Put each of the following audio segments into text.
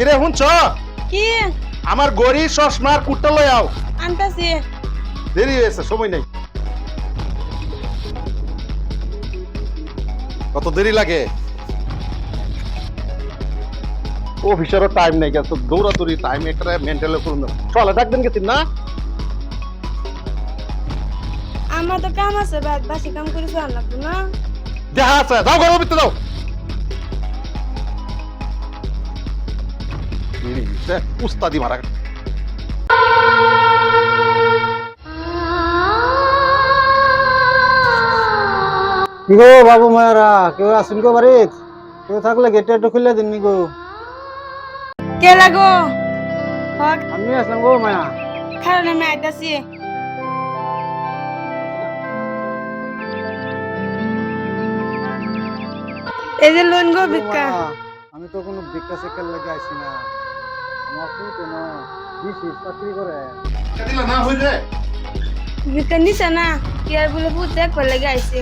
কিরে শুনছ? কি? আমার গড়ি চশমার কুটটা লই আও। আনতাছি। দেরি হয়েছে সময় নেই। কত দেরি লাগে? অফিসারও টাইম নেই গেছে দৌড়াদৌড়ি টাইম একটা মেন্টাল করুন চলে ডাকবেন গেছেন না? আমার তো কাম আছে বাসি কাম করে না? দেখা আছে যাও ঘরের ভিতরে যাও। দেরি হইছে, উস্তাদি মারা কি গো বাবু মায়েরা কেউ আসুন গো বাড়িত? কেউ থাকলে গেটে একটু খুলে দিন নি গো। কে লাগো? হক আমি আসলাম গো মায়া। খারাপ আমি আইতাছি এই যে লোন গো ভিক্ষা। মা, আমি তো কোনো ভিক্ষা সেকেল লেগে আইছি না। আমার খুব কেন বিশেষ চাকরি করে দিলা না হইলে ভিক্ষা নিছে না কি আর বলে বুঝতে একবার লেগে আইছি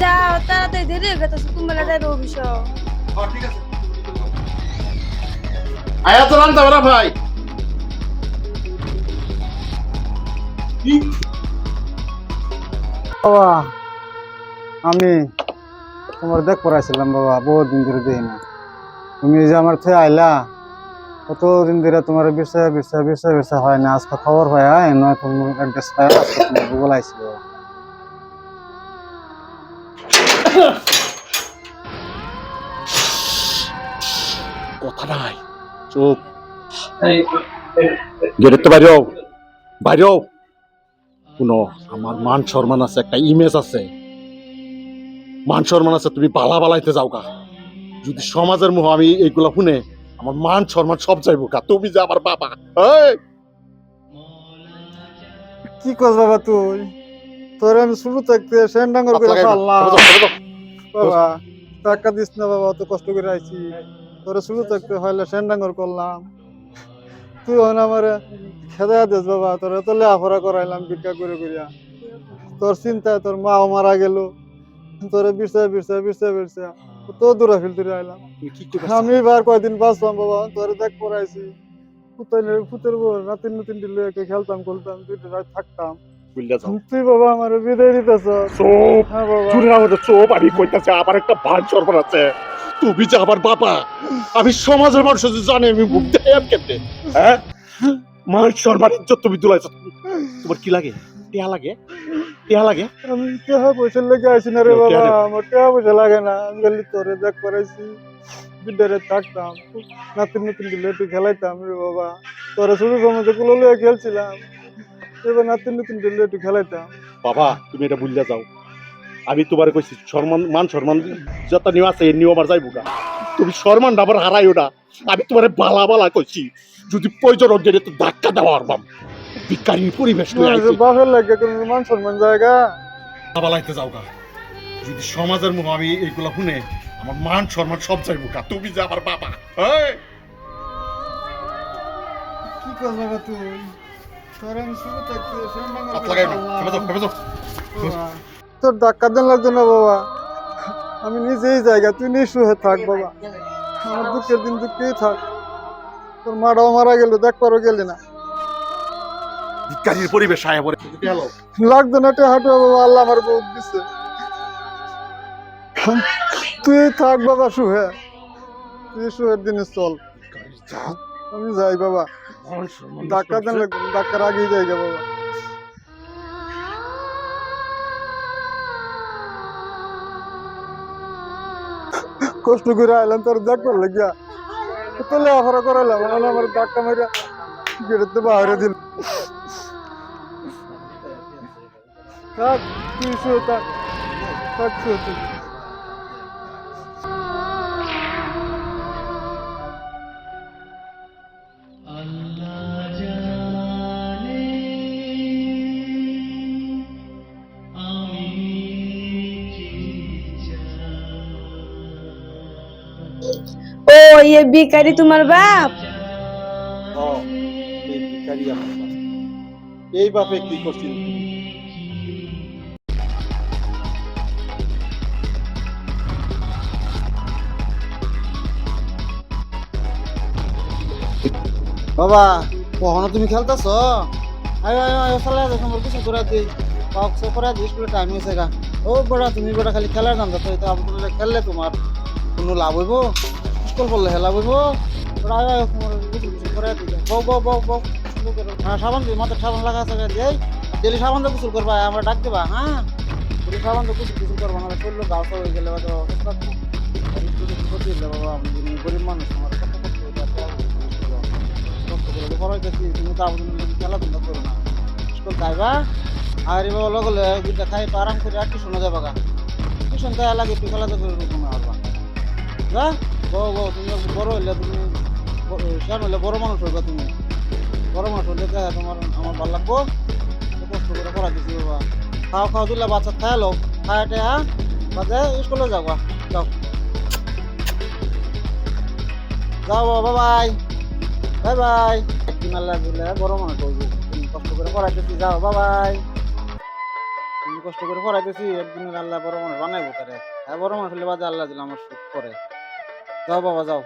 যাও তাড়াতাড়ি দেরি হয়ে গেছে কুম্বলা যাইবে অফিস হ্যাঁ, ঠিক আছে আয়া তো রান্তা বেড়া ভাই কি বাবা আমি তোমার দেখ পড়াইছিলাম বাবা বহুত দিন ধরে দেখি না তুমি যে আমার থেকে আইলা কত দিন ধরে তোমার বিষয় বিষয় বিষয় বিষয় হয় না? আজকে খবর হয়, আয়, নয় তুমি অ্যাড্রেস পাই আজকে তোমার গুগল কথা নাই, চুপ। তো শুনো, আমার মান সম্মান আছে, একটা ইমেজ আছে। মান সম্মান আছে, তুমি বালা বালাইতে যাও গা। যদি সমাজের মুহ আমি এইগুলা শুনে আমার মান সম্মান সব যাইব গা। তুমি যে আমার বাবা। কি কস বাবা তুই? তোর আমি শুরু থাকতে সেন ডাঙ্গর করে চলো যাও, চলো যাও। বাবা টাকা দিস না বাবা অত কষ্ট করে আইছি। তোর শুরু থাকতে হইলে সেন ডাঙ্গর করলাম। তুই হন আমার খেদা দিস বাবা তোর এত লেখাপড়া করাইলাম ভিক্ষা করে করিয়া। তোর চিন্তায় তোর মাও মারা গেল। তোরে বিরসা বিরসা বিরসা বিরসা তো দূরা ফিল তুলে আইলাম? আমি এবার কয়দিন বাঁচলাম বাবা তোরে দেখ পড়াইছি। পুতের পুতের বউ নাতিন নাতিন দিলে একে খেলতাম খুলতাম দুইটা রাত থাকতাম। তুই বাবা আমার বিদায় দিতেছ। চুপ! হ্যাঁ বাবা। আমাদের চোপ আমি কইতাছে আবার একটা ভান সরবার আছে। তুমি যে আমার বাবা আমি সমাজের মানুষ জানে আমি মুখ দেয় কেমনে হ্যাঁ? মান সম্মান ইজ্জত তুমি দুলাইছ। তোমার কি লাগে? টিয়া লাগে টিয়া লাগে। আমি টাকা পয়সা লেগে আইছি না রে বাবা। আমার টাকা পয়সা লাগে না আমি খালি তোরে দেখ করাইছি বিদ্যারে থাকতাম নাতিন নাতিন দিলে একটু খেলাইতাম রে বাবা। তোরে শুধু সমাজে কুলো লিয়ে খেলছিলাম এবার নাতিন নাতিন দিলে একটু খেলাইতাম। বাবা তুমি এটা ভুলিয়া যাও। আমি তোমার কইছি সম্মান মান সম্মান যত নিয়ম আছে এই নিয়ম আর যাইব গা তুমি সম্মান আবার হারাইও না। আমি তোমার বালা বালা কইছি যদি প্রয়োজন গেলে তো ধাক্কা দেওয়া পারবাম বিকারী পরিবেশ বাপের লাগে কোনো মান সম্মান জায়গা। বালাইতে যাও গা। যদি সমাজের মুখ আমি এইগুলা শুনে আমার মান সম্মান সব যাইব গা। তুমি যে আমার বাবা এই! কি কর বাবা তুই? তোর বাবা, ধাক্কা দেন লাগতো না বাবা। আমি নিজেই জায়গা তুই নিঃস্ব হয়ে থাক বাবা। আমার দুঃখের দিন দুঃখেই থাক। তোর মাটাও মারা গেল দেখ পারো গেলি না। বিকারীর পরিবেশ আয়া পড়ে। লাগতো না বাবা আল্লাহ আমার বহুত দিছে। তুই থাক বাবা শুহে। তুই শুহের দিনে চল। আমি যাই বাবা। না, ধাক্কার আগেই যাই বাবা। কষ্ট করে আইলাম তোর দেখবার লাগিয়া। তো লেখাপড়া করাইলাম আমার ধাক্কা মারিয়া গেড়েতে বাইরে দিল। তুই শুয়ে থাক থাক শুয়ে তুই ও ये ভিখারি তোমার বাপ। এই বাপে কি করছিল বাবা, কখনো তুমি খেলতেছ? আয় আয় আয় কিছু পাওক সে করে গা। ও বড়া, তুমি খালি তো খেললে তোমার লাভ স্কুল কিছু কিছু বউ হ্যাঁ সাবান লাগা গোসল করবা, আমরা ডাক দেবা হ্যাঁ? সাবান দিয়ে গোসল গোসল করবা হয়ে গেলে। আর স্কুলে ক্ষতি বাবা গরিব মানুষ, আমার করে পড়াইতেছি তুমি তো আবেদন খেলাধুলা করো না। স্কুল যাইবা, আর এবার লগে দুইটা খাই আরাম করে আর টিউশনে যাবা গা। টিউশন দেওয়া লাগে একটু খেলাধুলা করে রুমে আসবা যা, বউ বউ, তুমি বড় হইলে তুমি কেন হইলে বড় মানুষ হইবা তুমি। বড় মানুষ হইলে তোমার, আমার ভালো লাগবো। কষ্ট করে পড়া দিছি বাবা। খাও খাও দিলে বাচ্চা খাই লো খাইটে হ্যাঁ বাজে স্কুলে যাবা। যাও। যাও বাবা, বাই। Bye bye. একদিন আল্লাহ দিলে বড় মনে করব। তুমি কষ্ট করে পড়াইতেছি, যাও, বাই বাই। তুমি কষ্ট করে পড়াইতেছি, একদিন আল্লাহ বড় মনে বানাইবো তারে। হ্যাঁ বড় মনে হলে বাদে আল্লাহ দিলে আমার সুখ করে। যাও বাবা, যাও।